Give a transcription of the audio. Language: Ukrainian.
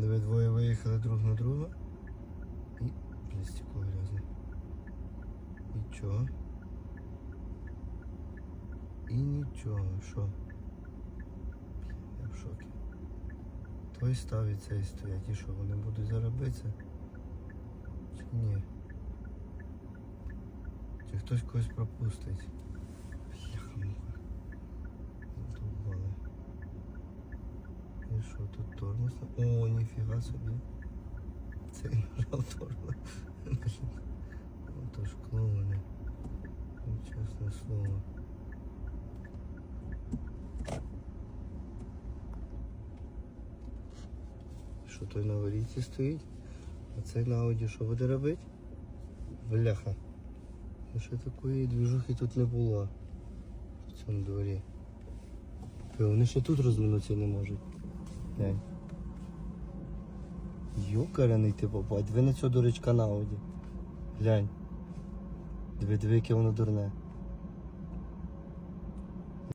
Диви, двоє виїхали друг на друга. І блін, стекло грязне. І чого? І нічого, що? Я в шокі. Той ставить цей стоять. І що, вони будуть заробитися? Чи ні? Чи хтось когось пропустить? Що тут тормоз? О, ніфіга собі. Цей нажав тормоз. Ото ж клоуни. Ну, Чесне слово. Що той на аварійці стоїть? А цей на ауді що буде робити? Бляха. Ну що такої движухи тут не було в цьому дворі. Вони ще тут розминутися не можуть. Глянь. Йокарений ти попадь. Ви на цього дурачка на ауді. Глянь. Диви, диви, яке воно дурне.